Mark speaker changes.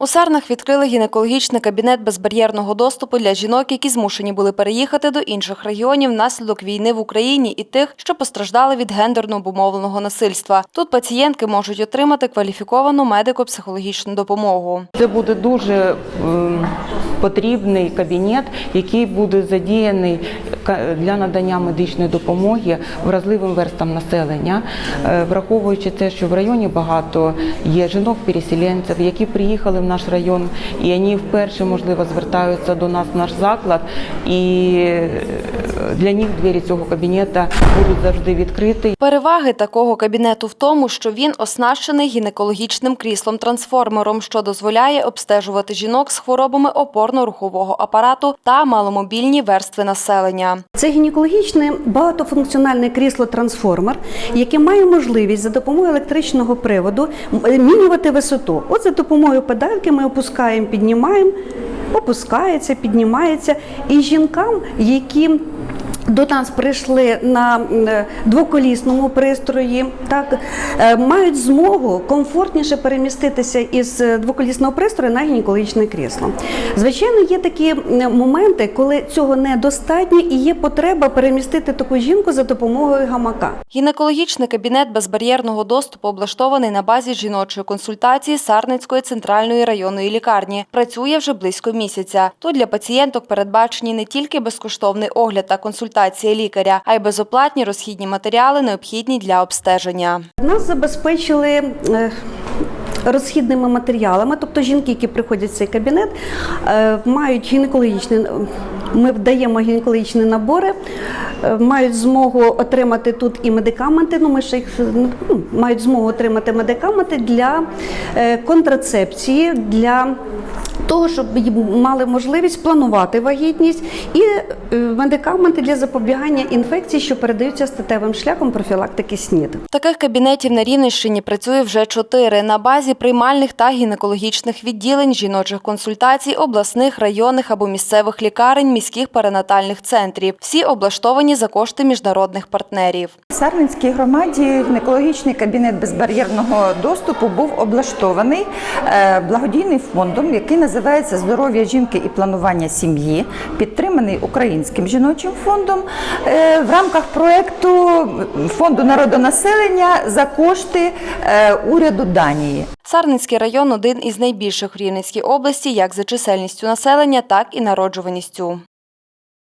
Speaker 1: У Сарнах відкрили гінекологічний кабінет безбар'єрного доступу для жінок, які змушені були переїхати до інших регіонів внаслідок війни в Україні і тих, що постраждали від гендерно обумовленого насильства. Тут пацієнтки можуть отримати кваліфіковану медико-психологічну допомогу.
Speaker 2: Це буде дуже ем, потрібний кабінет, який буде задіяний для надання медичної допомоги вразливим верстам населення, Е, враховуючи те, що в районі багато є жінок-переселенців, які приїхали в наш район, і вони вперше можливо звертаються до нас в наш заклад, і е, для них двері цього кабінету будуть завжди відкриті.
Speaker 1: Переваги такого кабінету в тому, що він оснащений гінекологічним кріслом-трансформером, що дозволяє обстежувати жінок з хворобами опорно-рухового апарату та маломобільні верстви населення.
Speaker 3: Це гінекологічне багатофункціональне крісло-трансформер, яке має можливість за допомогою електричного приводу змінювати висоту. От за допомогою педальки ми опускаємо, піднімаємо, опускається, піднімається. І жінкам, які до нас прийшли на е, двоколісному пристрої, так е, мають змогу комфортніше переміститися із е, двоколісного пристрою на гінекологічне крісло. Звичайно, є такі моменти, коли цього недостатньо і є потреба перемістити таку жінку за допомогою гамака.
Speaker 1: Гінекологічний кабінет безбар'єрного доступу облаштований на базі жіночої консультації Сарницької центральної районної лікарні. Працює вже близько місяця. Тут для пацієнток передбачені не тільки безкоштовний огляд та консультація лікаря, а й безоплатні розхідні матеріали, необхідні для обстеження.
Speaker 3: Нас забезпечили. е, Розхідними матеріалами, тобто жінки, які приходять в цей кабінет, е, мають гінекологічні, ми вдаємо гінекологічні набори, е, мають змогу отримати тут і медикаменти. Ну ми ще їх ну, мають змогу отримати медикаменти для е, контрацепції, для того, щоб мали можливість планувати вагітність і е, медикаменти для запобігання інфекцій, що передаються статевим шляхом профілактики СНІД.
Speaker 1: Таких кабінетів на Рівненщині працює вже чотири на базі приймальних та гінекологічних відділень, жіночих консультацій, обласних, районних або місцевих лікарень, міських перинатальних центрів. Всі облаштовані за кошти міжнародних партнерів.
Speaker 4: Сарненській громаді гінекологічний кабінет безбар'єрного доступу був облаштований е, благодійним фондом, який називається Здоров'я жінки і планування сім'ї, підтриманий Українським жіночим фондом е, в рамках проекту фонду народонаселення за кошти е, уряду Данії.
Speaker 1: Сарницький район один із найбільших в Рівненській області як за чисельністю населення, так і народжуваністю.